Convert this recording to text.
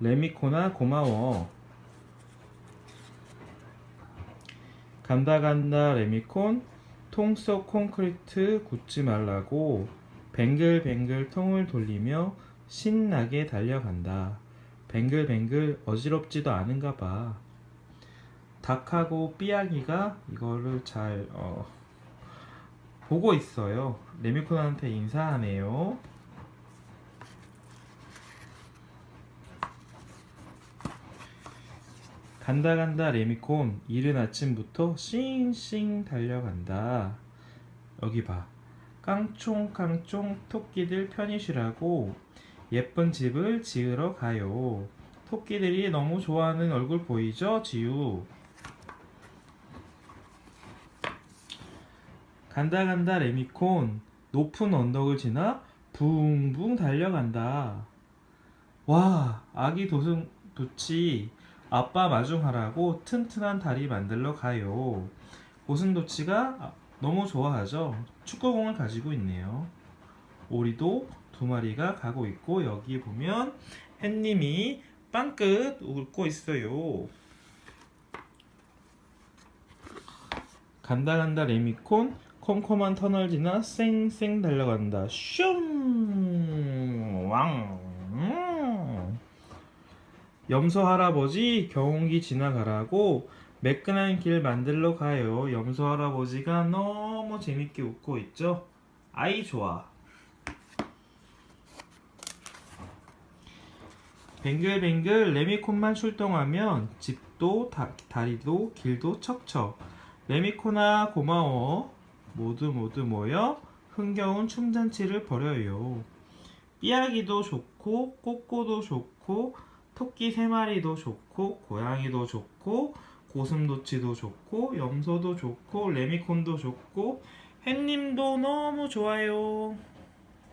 레미코나 고마워. 간다 간다 레미콘 통 속 콘크리트 굳지 말라고 뱅글뱅글 통을 돌리며 신나게 달려간다. 뱅글뱅글 어지럽지도 않은가 봐. 닭하고 삐약이가 이거를 잘 어, 보고 있어요. 레미콘한테 인사하네요. 간다 간다 레미콘 이른 아침부터 싱싱 달려간다. 여기 봐. 깡총 깡총 토끼들 편히 쉬라고 예쁜 집을 지으러 가요. 토끼들이 너무 좋아하는 얼굴 보이죠, 지우? 간다 간다 레미콘 높은 언덕을 지나 붕붕 달려간다. 와, 아기 도승 도치 아빠 마중하라고 튼튼한 다리 만들러 가요. 고슴도치가 아, 너무 좋아하죠. 축구공을 가지고 있네요. 오리도 두 마리가 가고 있고 여기 보면 햇님이 빵끝 웃고 있어요. 간다 간다 레미콘 컴컴한 터널 지나 쌩쌩 달려간다. 슝 왕. 음. 염소 할아버지 경운기 지나가라고 매끈한 길 만들러 가요. 염소 할아버지가 너무 재밌게 웃고 있죠? 아이 좋아. 뱅글뱅글 레미콘만 출동하면 집도 다, 다리도 길도 척척. 레미콘아 고마워. 모두 모두 모여 흥겨운 춤잔치를 벌여요. 삐약이도 좋고 꼬꼬도 좋고 토끼 세 마리도 좋고 고양이도 좋고 고슴도치도 좋고 염소도 좋고 레미콘도 좋고 햇님도 너무 좋아요.